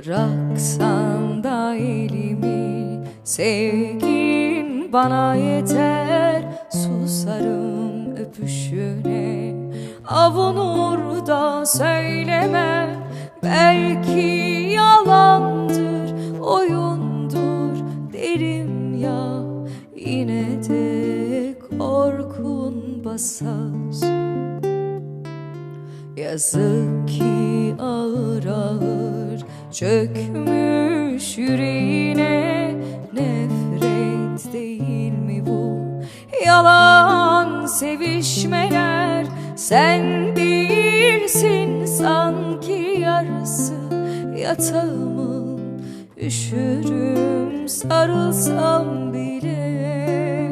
Bıraksan da elimi Sevgin bana yeter. Susarım öpüşüne Avunur da söylemem Belki yalandır Oyundur derim ya. Yine de korkun basar. Yazık ki ağır ağır çökmüş yüreğine Nefret değil mi bu? Yalan sevişmeler Sen değilsin sanki yarısı. Yatağımın Üşürüm sarılsam bile.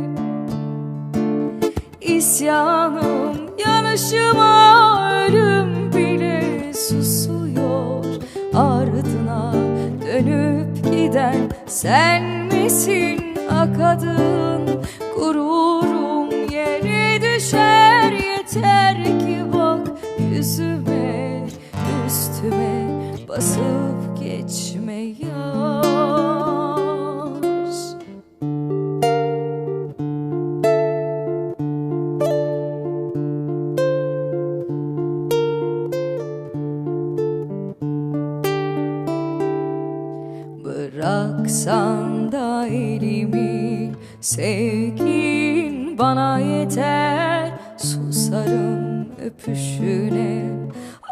İsyanım yanışıma giden sen misin akadın? Gururum yere düşer yeter ki bak yüzüme Üstüme basıp Bıraksan da elimi Sevgin bana yeter. Susarım öpüşüne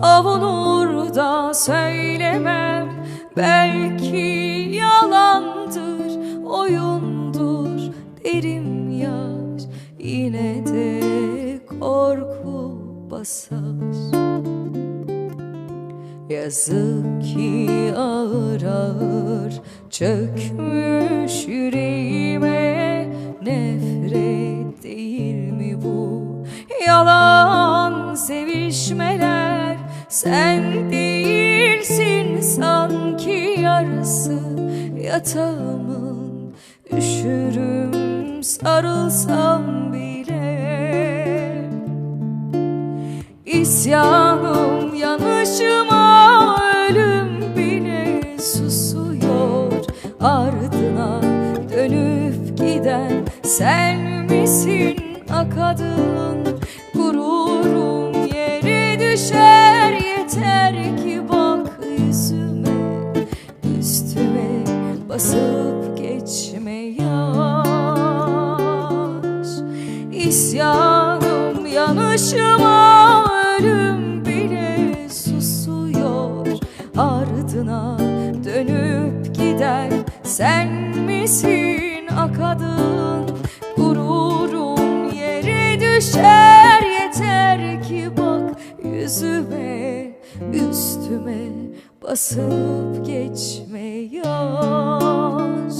Avunur da söylemem. Belki yalandır Oyundur derim yar. Yine de korku basar Yazık ki ağır ağır çökmüş yüreğime. Nefret değil mi bu? Yalan sevişmeler Sen değilsin sanki yarısı. Yatağımın Üşürüm sarılsam bile. İsyanım yanışıma Ardına dönüp giden sen misin akadın? Gururum yere düşer yeter ki bak yüzüme. Üstüme basıp geçme yaş. İsyanım yanışıma ölüm bile susuyor. Ardına dönüp giden sen misin akadın Gururum yere düşer. Yeter ki bak yüzüme Üstüme basıp geçme yaş